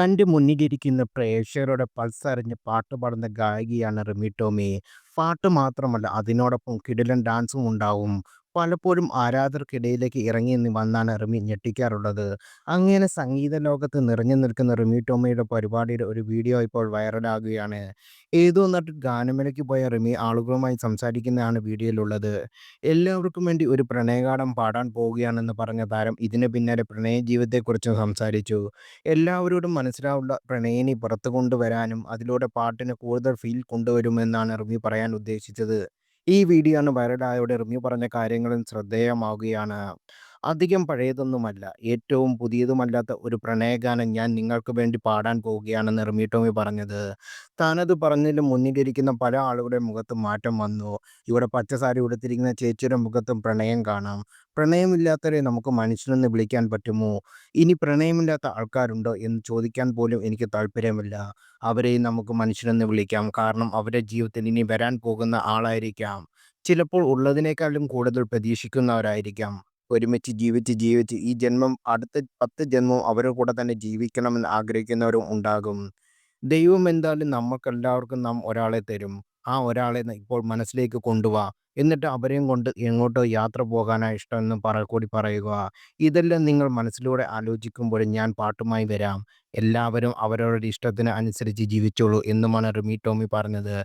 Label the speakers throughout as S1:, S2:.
S1: തന്റെ മുന്നിലിരിക്കുന്ന പ്രേക്ഷകരുടെ പൾസ് അറിഞ്ഞ് പാട്ട് പാടുന്ന ഗായികയാണ് റിമി ടോമി. പാട്ട് മാത്രമല്ല അതിനോടൊപ്പം കിടിലൻ ഡാൻസും ഉണ്ടാവും. പലപ്പോഴും ആരാധകർക്കിടയിലേക്ക് ഇറങ്ങി നിന്ന് വന്നാണ് റിമി ഞെട്ടിക്കാറുള്ളത്. അങ്ങനെ സംഗീത ലോകത്ത് നിറഞ്ഞു നിൽക്കുന്ന റിമി ടോമിയുടെ പരിപാടിയുടെ ഒരു വീഡിയോ ഇപ്പോൾ വൈറലാകുകയാണ്. ഏതോ നട്ട് ഗാനമേളയ്ക്ക് പോയ റിമി ആളുകളുമായി സംസാരിക്കുന്നതാണ് വീഡിയോയിലുള്ളത്. എല്ലാവർക്കും വേണ്ടി ഒരു പ്രണയഗാനം പാടാൻ പോവുകയാണെന്ന് പറഞ്ഞ താരം ഇതിന് പിന്നാലെ പ്രണയ ജീവിതത്തെക്കുറിച്ചും സംസാരിച്ചു. എല്ലാവരോടും മനസ്സിലാവുള്ള പ്രണയിനി പുറത്തു കൊണ്ടുവരാനും അതിലൂടെ പാട്ടിന് കൂടുതൽ ഫീൽ കൊണ്ടുവരുമെന്നാണ് റിമി പറയാൻ ഉദ്ദേശിച്ചത്. ഈ വീഡിയോ ആണ് വൈറലായതോടെ റിമി പറഞ്ഞ കാര്യങ്ങളും ശ്രദ്ധേയമാവുകയാണ്. അധികം പഴയതൊന്നുമല്ല, ഏറ്റവും പുതിയതുമല്ലാത്ത ഒരു പ്രണയഗാനം ഞാൻ നിങ്ങൾക്ക് വേണ്ടി പാടാൻ പോവുകയാണെന്ന് റിമി ടോമി പറഞ്ഞത്. താനത് പറഞ്ഞതിലും മുന്നിലിരിക്കുന്ന പല ആളുകളുടെ മുഖത്ത് മാറ്റം വന്നു. ഇവിടെ പച്ചസാരി ഉടുത്തിരിക്കുന്ന ചേച്ചിയുടെ മുഖത്തും പ്രണയം കാണാം. പ്രണയമില്ലാത്തവരെ നമുക്ക് മനുഷ്യനെന്ന് വിളിക്കാൻ പറ്റുമോ? ഇനി പ്രണയമില്ലാത്ത ആൾക്കാരുണ്ടോ എന്ന് ചോദിക്കാൻ പോലും എനിക്ക് താല്പര്യമില്ല. അവരെയും നമുക്ക് മനുഷ്യനെന്ന് വിളിക്കാം. കാരണം അവരുടെ ജീവിതത്തിൽ ഇനി വരാൻ പോകുന്ന ആളായിരിക്കാം. ചിലപ്പോൾ ഉള്ളതിനേക്കാളും കൂടുതൽ പ്രതീക്ഷിക്കുന്നവരായിരിക്കാം. ഒരുമിച്ച് ജീവിച്ച് ജീവിച്ച് ഈ ജന്മം അടുത്ത 10 ജന്മവും അവരുടെ കൂടെ തന്നെ ജീവിക്കണമെന്ന് ആഗ്രഹിക്കുന്നവരും ഉണ്ടാകും. ദൈവം എന്തായാലും നമുക്കെല്ലാവർക്കും നാം ഒരാളെ തരും. ആ ഒരാളെ ഇപ്പോൾ മനസ്സിലേക്ക് കൊണ്ടുവാ. എന്നിട്ട് അവരെയും കൊണ്ട് എങ്ങോട്ടോ യാത്ര പോകാനാണ് ഇഷ്ടമെന്ന് പറ കൂടി പറയുക. ഇതെല്ലാം നിങ്ങൾ മനസ്സിലൂടെ ആലോചിക്കുമ്പോൾ ഞാൻ പാട്ടുമായി വരാം. എല്ലാവരും അവരവരുടെ ഇഷ്ടത്തിന് അനുസരിച്ച് ജീവിച്ചോളൂ എന്നുമാണ് റിമി ടോമി പറഞ്ഞത്.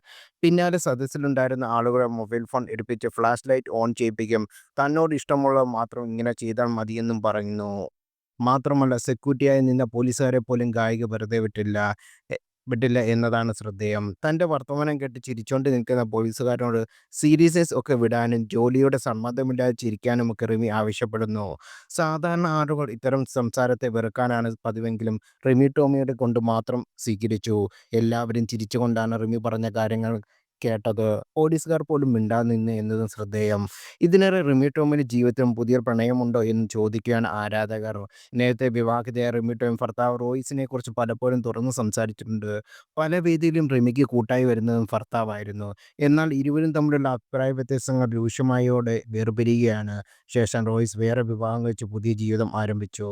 S1: പിന്നാലെ സദസ്സിലുണ്ടായിരുന്ന ആളുകളെ മൊബൈൽ ഫോൺ എടുപ്പിച്ച് ഫ്ലാഷ് ലൈറ്റ് ഓൺ ചെയ്യിപ്പിക്കും. തന്നോട് ഇഷ്ടമുള്ളവർ മാത്രം ഇങ്ങനെ ചെയ്താൽ മതിയെന്നും പറയുന്നു. മാത്രമല്ല സെക്യൂരിറ്റിയായി നിന്ന പോലീസുകാരെ പോലും ഗായിക വെറുതെ വിട്ടില്ല വിട്ടില്ല എന്നതാണ് ശ്രദ്ധേയം. തന്റെ വർത്തമാനം കേട്ട് ചിരിച്ചുകൊണ്ട് നിൽക്കുന്ന പോലീസുകാരനോട് സീരിയസ്നെസ് ഒക്കെ വിടാനും ജോലിയുടെ സമ്മതമില്ലാതെ ചിരിക്കാനും ഒക്കെ റിമി ആവശ്യപ്പെടുന്നു. സാധാരണ ആളുകൾ ഇത്തരം സംസാരത്തെ വെറുക്കാനാണ് പതിവെങ്കിലും റിമി ടോമിയുടെ കൊണ്ട് മാത്രം സ്വീകരിച്ചു. എല്ലാവരും ചിരിച്ചുകൊണ്ടാണ് റിമി പറഞ്ഞ കാര്യങ്ങൾ കേട്ടത്. പോലീസുകാർ പോലും മിണ്ടാതെ നിന്ന് എന്നതും ശ്രദ്ധേയം. ഇതിനേറെ റിമി ടോമിന് ജീവിതത്തിലും പുതിയ പ്രണയമുണ്ടോ എന്ന് ചോദിക്കുകയാണ് ആരാധകർ. നേരത്തെ വിവാഹിതയായ റിമി ടോമി ഭർത്താവ് റോയിസിനെ കുറിച്ച് പലപ്പോഴും തുറന്നു സംസാരിച്ചിട്ടുണ്ട്. പല വേദിയിലും റിമിക്ക് കൂട്ടായി വരുന്നതും ഭർത്താവായിരുന്നു. എന്നാൽ ഇരുവരും തമ്മിലുള്ള അഭിപ്രായ വ്യത്യാസങ്ങൾ രൂക്ഷമായോടെ വേർപിരിയുകയാണ്. ശേഷം റോയിസ് വേറെ വിവാഹം കഴിച്ച് പുതിയ ജീവിതം ആരംഭിച്ചു.